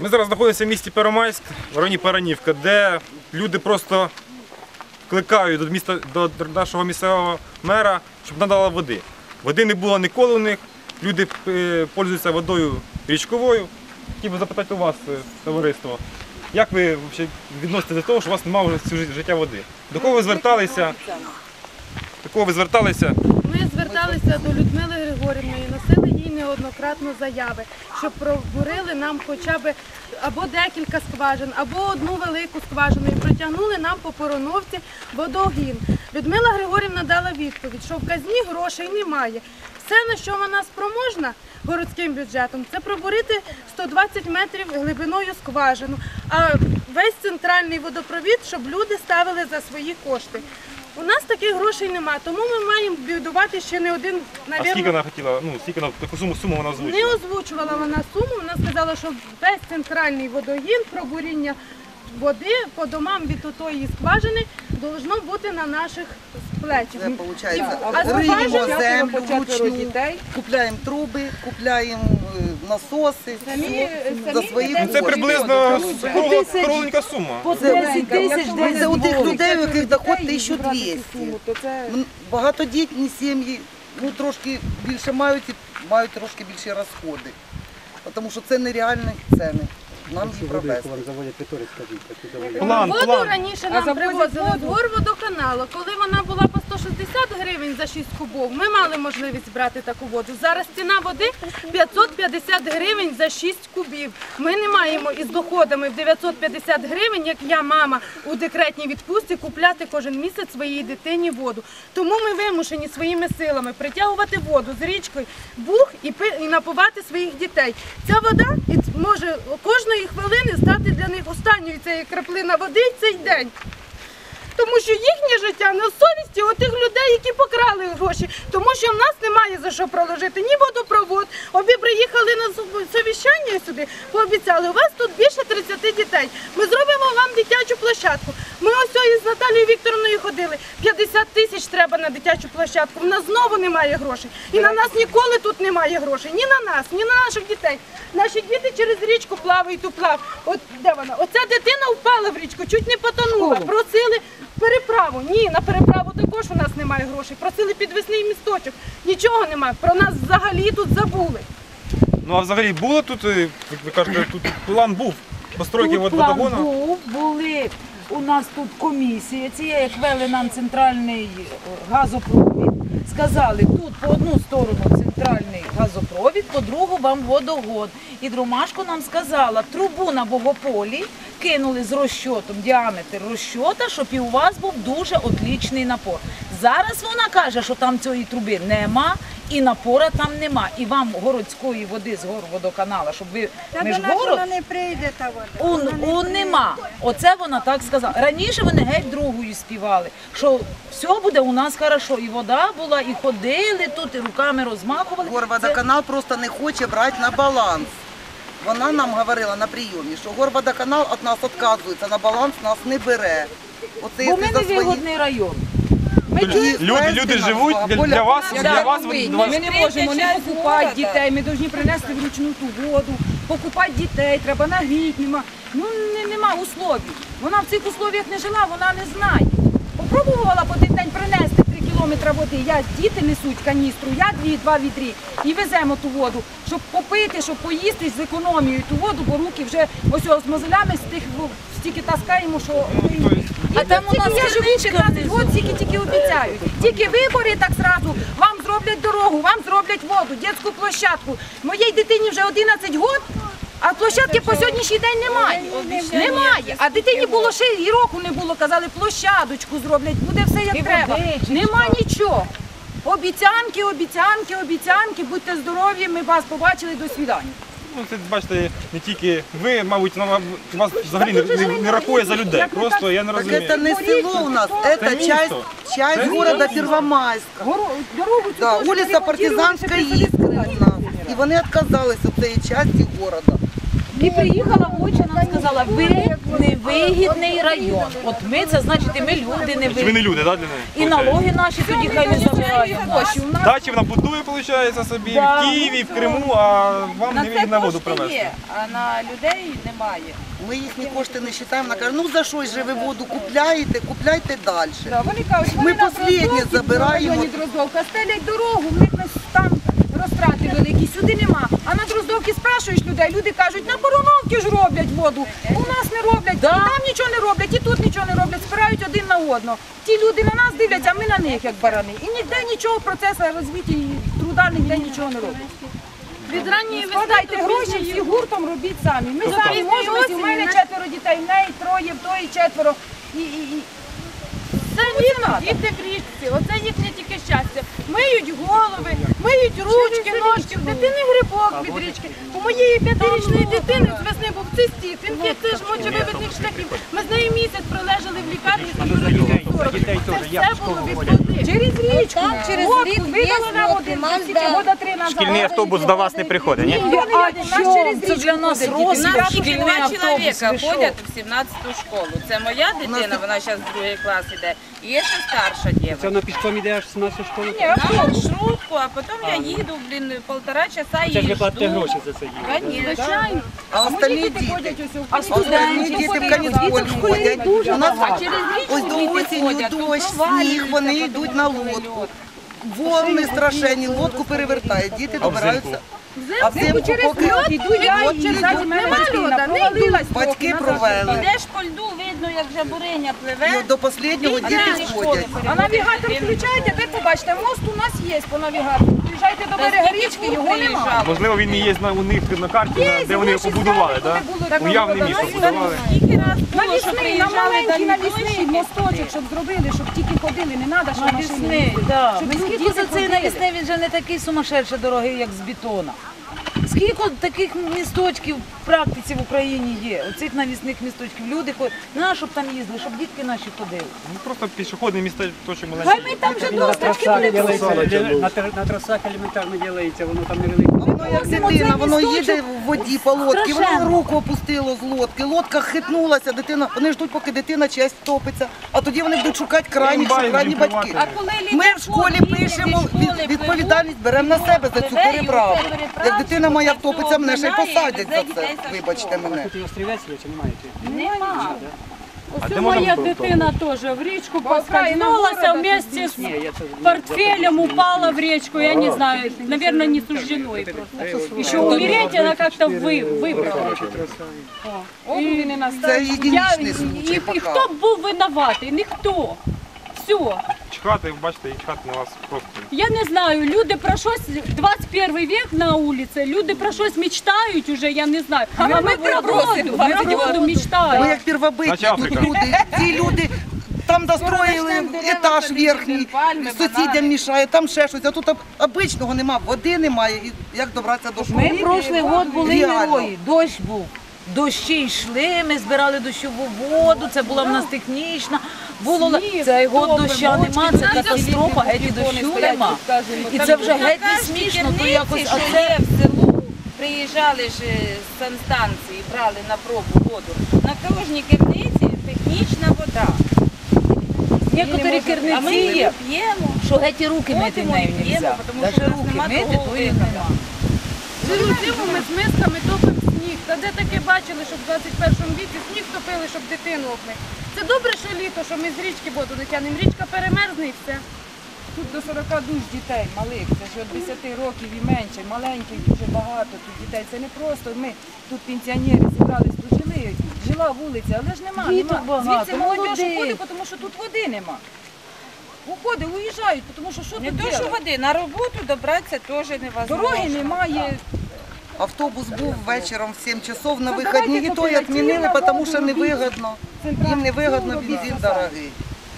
Ми зараз знаходимося в місті Первомайськ, в районі Паранівка, де люди просто кликають до міста до нашого місцевого мера, щоб надала води. Води не було ніколи у них. Люди е, пользуються водою річковою. Хотів би запитати у вас, е, товариство, як ви взагалі відноситесь до того, що у вас немає вже життя води? До кого ви зверталися? До кого ви зверталися? Ми зверталися до Людмили Григорівни і носили їй неоднократно заяви, щоб пробурили нам хоча б або декілька скважин, або одну велику скважину і протягнули нам по пороновці водогін. Людмила Григорівна дала відповідь, що в казні грошей немає. Все, на що вона спроможна городським бюджетом, це пробурити 120 метрів глибиною скважину, а весь центральний водопровід, щоб люди ставили за свої кошти. У нас таких грошей нема, тому ми маємо будувати ще не один, А скільки навірно, вона хотіла? Ну, скільки вона, таку суму, суму вона не озвучила? озвучувала вона суму. Вона сказала, що весь центральний водогін, пробуріння води по домам від отої скважини должно бути на наших плечах. Це виходить, А риємо скважин- землю вручну, дітей. купляємо труби, купляємо насоси, Самі- самі за свої дітей Ну, це кошти. приблизно кругла- кругленька сума. По Це- 10 тисяч Це у тих людей, у яких доход 1200. М, Багатодітні сім'ї ну, трошки більше мають і мають трошки більші розходи. Тому що це нереальні ціни. Нам їх провести. вам заводять риторик, скажіть, таку заводять. План, Воду план. раніше нам привозили воду? з горводоканалу. Коли вона була по 160 гривень за 6 кубов, ми мали можливість брати таку воду. Зараз ціна води 550 гривень за 6 кубів. Ми не маємо із доходами в 950 гривень, як я, мама, у декретній відпустці, купляти кожен місяць своїй дитині воду. Тому ми вимушені своїми силами притягувати воду з річкою бух і, пи- і напувати своїх дітей. Ця вода і ц- може кожної хвилини стати для них останньою цієї краплина води цей день. Тому що їхнє життя на совісті отих людей, які покрали гроші, тому що в нас немає за що проложити ні водопровод. Обі приїхали на совіщання сюди, пообіцяли, у вас тут більше 30 дітей. Ми зробимо вам дитячу площадку. Ми ось із Наталією Вікторовною ходили. 50 тисяч треба на дитячу площадку. В нас знову немає грошей. І на нас ніколи тут немає грошей. Ні на нас, ні на наших дітей. Наші діти через річку плавають у плав. От де вона? Оця дитина впала в річку, чуть не потонула. Просили переправу. Ні, на переправу також у нас немає грошей. Просили підвесний місточок. Нічого немає. Про нас взагалі тут забули. Ну а взагалі було тут, е, ви ви кажете, тут план був постройки Тут план водогону? був, були у нас тут комісія, ці як вели нам центральний е, газопровід. Сказали, тут по одну сторону центральний газопровід, по другу вам водогон. І Дромашко нам сказала, трубу на Богополі кинули з розчотом, діаметр розчота, щоб і у вас був дуже отлічний напор. Зараз вона каже, що там цієї труби нема і напора там нема. І вам городської води з горводоканала, щоб ви ми ж город, не прийде та вода. у, у нема. Оце вона так сказала. Раніше вони геть другою співали, що все буде у нас хорошо. І вода була, і ходили тут, і руками розмахували. Це- Горводоканал просто не хоче брати на баланс. Вона нам говорила на прийомі, що Горводоканал від нас відказується, на баланс нас не бере. Оце Бо ми якщо не свої- вигодний район. Люди, люди, люди живуть для, для вас, для вас, Ми для вас. не Ми не можемо не покупати города. дітей, ми повинні принести вручну ту воду, покупати дітей, треба нагріти, нема. Ну не, нема условій. Вона в цих условіях не жила, вона не знає. Попробувала по один день принести 3 води. Я діти несуть каністру, я дві, два відрі і веземо ту воду, щоб попити, щоб поїсти з економією ту воду, бо руки вже ось ось з мозолями з стільки таскаємо, що А там у нас я живу 15 внизу. років, тільки тільки обіцяють. Тільки вибори так зразу вам зроблять дорогу, вам зроблять воду, дитячу площадку. Моїй дитині вже 11 років, а площадки по сьогоднішній день немає. Немає. А дитині було ще і року не було. Казали, площадочку зроблять, буде як І треба. води, чи Нема нічого. Обіцянки, обіцянки, обіцянки, будьте здорові, ми вас побачили, до свідання. Ну, це бачите, не тільки ви, мабуть, нам- вас взагалі не, не, не рахує за людей. Просто я не Так розумію. это не село у нас, Это это место. часть, часть Это города место. Первомайска. Гору- Дорогу цю Да, теж улица ремонтували, Партизанская ще Искра у нас. І вони відказалися від цієї частини города. І приїхала Буча, нам сказала, ви невигідний район. От ми це значить, і ми люди Чи ви не люди, да, для неї? І налоги наші тоді хай не забирають. Дачі вона будує, виходить, собі в Києві, в Криму, а вам На не вигідно воду привезти. є, а на людей немає. Ми їхні кошти не вважаємо. Вона каже, ну за що ж ви воду купляєте, купляйте далі. Вони Ми вони послідні забираємо. в районі стелять дорогу, в них нас там великі, сюди нема. А на Дроздовці спрашуєш людей, люди кажуть, на Бороновки ж роблять воду. У нас не роблять, і там нічого не роблять, і тут нічого не роблять, спирають один на одного. Ті люди на нас дивляться, а ми на них як барани. І ніде нічого процесу розвиття і труда ніде нічого не роблять. Від ранньої весни Складайте гроші, всі гуртом робіть самі. Ми самі пізньої можемо, в мене четверо дітей, в неї троє, в тої четверо. І, і, і. Це діти, діти в річці, оце їхнє тільки щастя. Миють голови, миють ручки, ножки, в дитини грибок від річки. У моєї п'ятирічної дитини з весни був цистіт, інфекція ж мочевивідних шляхів. Ми з нею місяць пролежали в лікарні з температурою 40. Це все було від води. Через річку, через рік видали є на лодки, один, тільки года три назад. Шкільний автобус до вас не приходить, ні? Це для нас тільки Шкільний два автобус, чоловіка ходять в 17-ту школу. Це моя дитина, вона зараз в другий клас іде. І є ще старша Це дівчинка. вона пішком іде аж 17 школу? Ні, На автобус. маршрутку, а потім я їду, блін, полтора часа Це ж ви платите гроші за це. Конечно. Звичайно. А остальні діти, Ходять ось у А остальні студенти діти в школі ходять. У нас багато. Через річку ось до діти осені ходять, тут дощ, сніг, провалюються, вони йдуть на лодку. льод. Волни страшенні, лодку перевертають, діти добираються. А взимку через поки льод іду я і їдуть, ззаді Нема льода, не провалилась. батьки провели. Ідеш по льду, видно, як жабуриня пливе. от до останнього діти ходять. А навігатор включайте, ви побачите, мост у нас є по навігатору. Приїжджайте до берега річки, його немає. Можливо, він і є на- у них на карті, на- де вони його побудували, так? Уявне місто побудували. Навісний, на маленький навісний мосточок, щоб зробили, щоб тільки ходили, не треба, щоб машини. Навісний, да. Щоб Ми скільки за цей навісний, він вже не такий сумасшедший дорогий, як з бетона. Скільки таких місточків в практиці в Україні є? Оцих навісних місточків. Люди ходять. На, щоб там їздили, щоб дітки наші ходили. Ну просто пішохідне місто, то що Хай ми там вже На досточки трасах будемо. на, тр- на трасах елементарно ділається, воно там невелике. Воно як дитина, воно їде в воді по лодці, воно Страшенно. руку опустило з лодки, лодка хитнулася, дитина, вони ждуть, поки дитина честь топиться, а тоді вони будуть шукати крайніх, що крайні батьки. А коли Ми в школі пишемо від- відповідальність, беремо на себе за цю переправу. Як дитина моя втопиться, мене ще й посадять за це. Вибачте мене. Тут і острівець є чи немає? Нема. Ось моя дитина тоже в речку Окраина поскользнулась, города а вместе це портфелем упала в речку. Я не знаю, наверное, не суждено ей просто. Еще умереть она как-то вы, выбрала. І на Це Я, єдиничний и, случай поки. кто б був винуватий? Ніхто. Все. Чхати, бачите, і чхати на вас просто. Я не знаю, люди про щось 21 век на вулиці, люди про щось мечтають уже, я не знаю. А ми про воду, про воду Ми як первобитні, Наче тут Африка. люди, ці люди там достроїли етаж верхній, сусідям мішає, там ще щось, а тут об- обичного нема, води немає, і як добратися до школи? Ми прошлий год були Реально. герої. Дощ був. Дощі йшли, ми збирали дощову воду, це була в нас технічна. Було цей год доща нема, це катастрофа, геть і дощу нема. І це вже геть не смішно, то якось, а це в селу, приїжджали ж е, з санстанції, брали на пробу воду. На кожній керниці технічна вода. Некоторі ми керниці є, п'ємо. що геть і руки мити нею п'ємо, нельзя. тому що руки мити, то виходу. нема. Цілу зиму ми з мисками топимо сніг. Та де таке бачили, щоб в 21 віці сніг топили, щоб дитину обмити. Це добре, що літо, що ми з річки воду не. Річка перемерзне і все. Тут до 40 душ дітей малих, це ж від 10 років і менше, маленьких дуже багато тут дітей. Це не просто ми тут пенсіонери зібрались, тут жили, жила вулиця, але ж нема. Діток нема. багато, Звідси молодь молодих. уходить, тому що тут води нема. Уходить, уїжджають, тому що що Не тут то, що делать? води, на роботу добратися теж невозможно. Дороги немає. Автобус був вечором в 7 часов на Ну, вихідні, і давайте то й відмінили, кооперативно, тому що воду невигодно. Їм невигодно, бензин дорогий.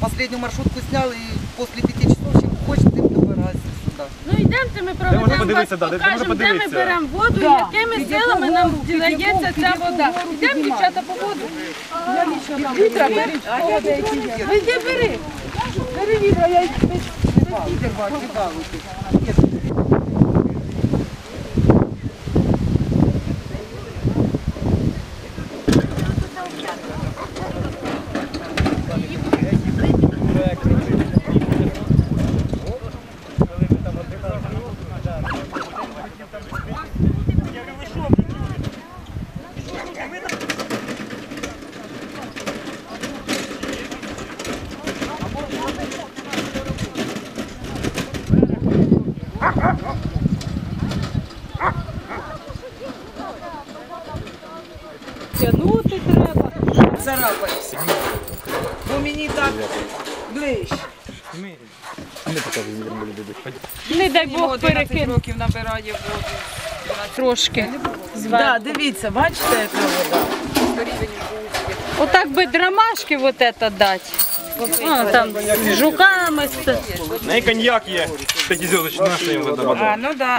Последню маршрутку сняли і після 5 часов, чим хочете, тим добиратися сюди. Ну йдемте, ми можна проведемо вас, подивитися, да, де можна покажемо, де ми подивитися. беремо воду, Да. і якими Під яку силами нам гору, під яку- дідається під ця яку вода. гору Йдемо, піднімати? дівчата, по воду. Вітра, бери. Бери. Бери вітра, я їх вітер бачу. тягнути треба. Царапаюся. Бо мені так ближче. Не дай Бог перекине. років набирає воду. Трошки. Да, дивіться, бачите, яка вода? Отак би драмашки вот это дать. О, там з жуками. з- На і коньяк є, п'ятизірочний нашої водопаду. А, ну да.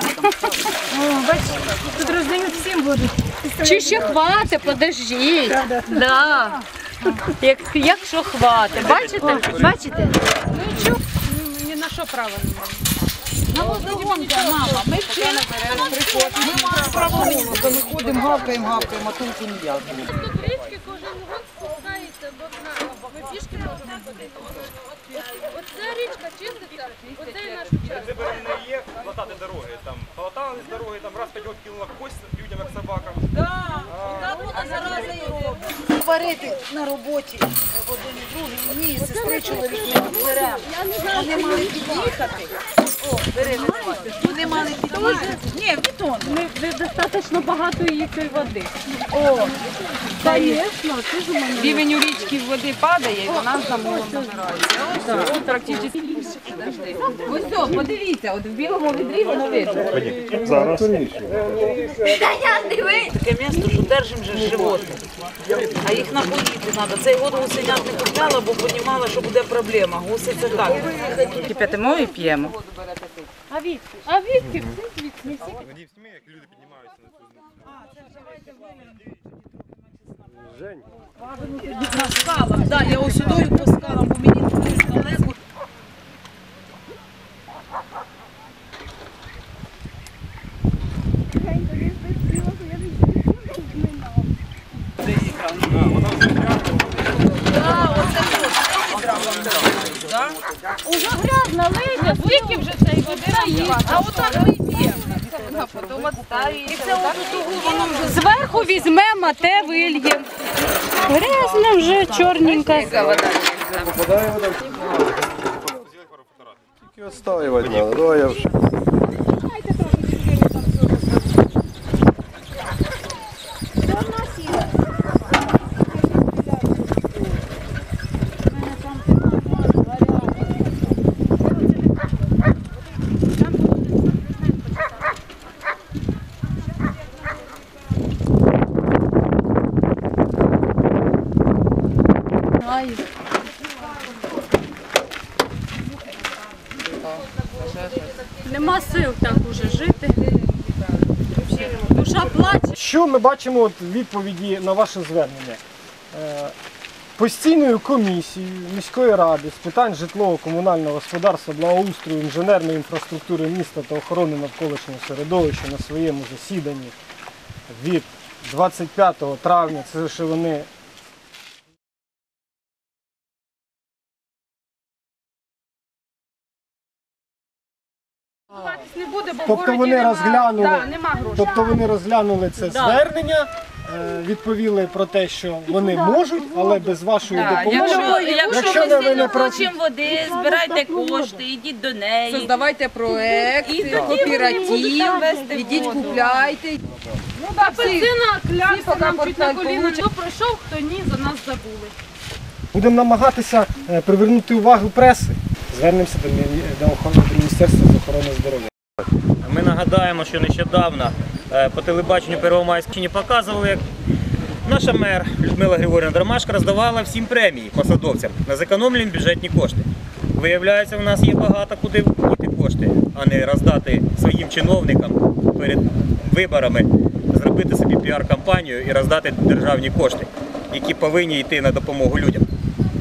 Тут роздають всім воду. Чи ще хватить, подождіть. Да. Як, якщо хватить. Бачите? Бачите? Ну і чого? Ні на що права немає. На водогонка, мама, ми вчили. Ми маємо право голосу, ми ходимо, гавкаємо, гавкаємо, а толку ніякого. Тут річки кожен год спускається до дна. Ми пішки можемо ходити. Оця річка чиститься, оцей наш участок. Вибором не є латати дороги. Там полатали з дороги, там раз п'ять років кинула кость людям як собакам. Варити на роботі один і другий. Ні, сестри чоловіки беремо. Вони мали під'їхати. О, бери, визвати. Вони мали під'їхати. Ні, в бетон. Ми достатньо багато її води. О, Мене. Рівень у річці води падає, і вона за мулом набирається. Практично. Ось все, подивіться, от в білому відрі воно видно. таке місто, що держимо же животних. А їх напоїти треба. Цей год гусенят не купляла, бо розуміла, що буде проблема. Гуси це так. Кип'ятимо і п'ємо. А відки? А відки? Всі звідси, всі. Тоді в тьмі, як люди піднімаються на цю На скалах. Да, я ось сюди по скалам, бо мені туди скалезу. Уже грязно лийте, скільки вже цієї води А отак ми п'ємо. Потім відставити. Зверху візьмемо, а те вильємо. Грязно вже, чорненька. Тільки відстаювати треба. Давай я вже. Нема сил так уже жити. Душа плаче. Що ми бачимо от відповіді на ваше звернення? Е, Постійною комісією міської ради з питань житлово-комунального господарства, благоустрою, інженерної інфраструктури міста та охорони навколишнього середовища на своєму засіданні від 25 травня, це що вони Не буде, бо Тобто вони нема- розглянули, Да, нема тобто вони розглянули це звернення, е, відповіли про те, що вони можуть, але без вашої допомоги. Якщо, Якщо якщо ви ми не сильно хочемо води, збирайте кошти, йдіть до неї. Создавайте проект, кооператив, ідіть купляйте. Ну, Апельсина клявся нам чуть на коліна. Хто пройшов, хто ні, за нас забули. Будемо намагатися е, привернути увагу преси. Звернемося до, Міністерства охорони здоров'я. Ми нагадаємо, що нещодавно е, по телебаченню Первомайській показували, як наша мер Людмила Григорівна Драмашка роздавала всім премії посадовцям на зекономлені бюджетні кошти. Виявляється, у нас є багато куди вдіти кошти, а не роздати своїм чиновникам перед виборами, зробити собі піар-кампанію і роздати державні кошти, які повинні йти на допомогу людям.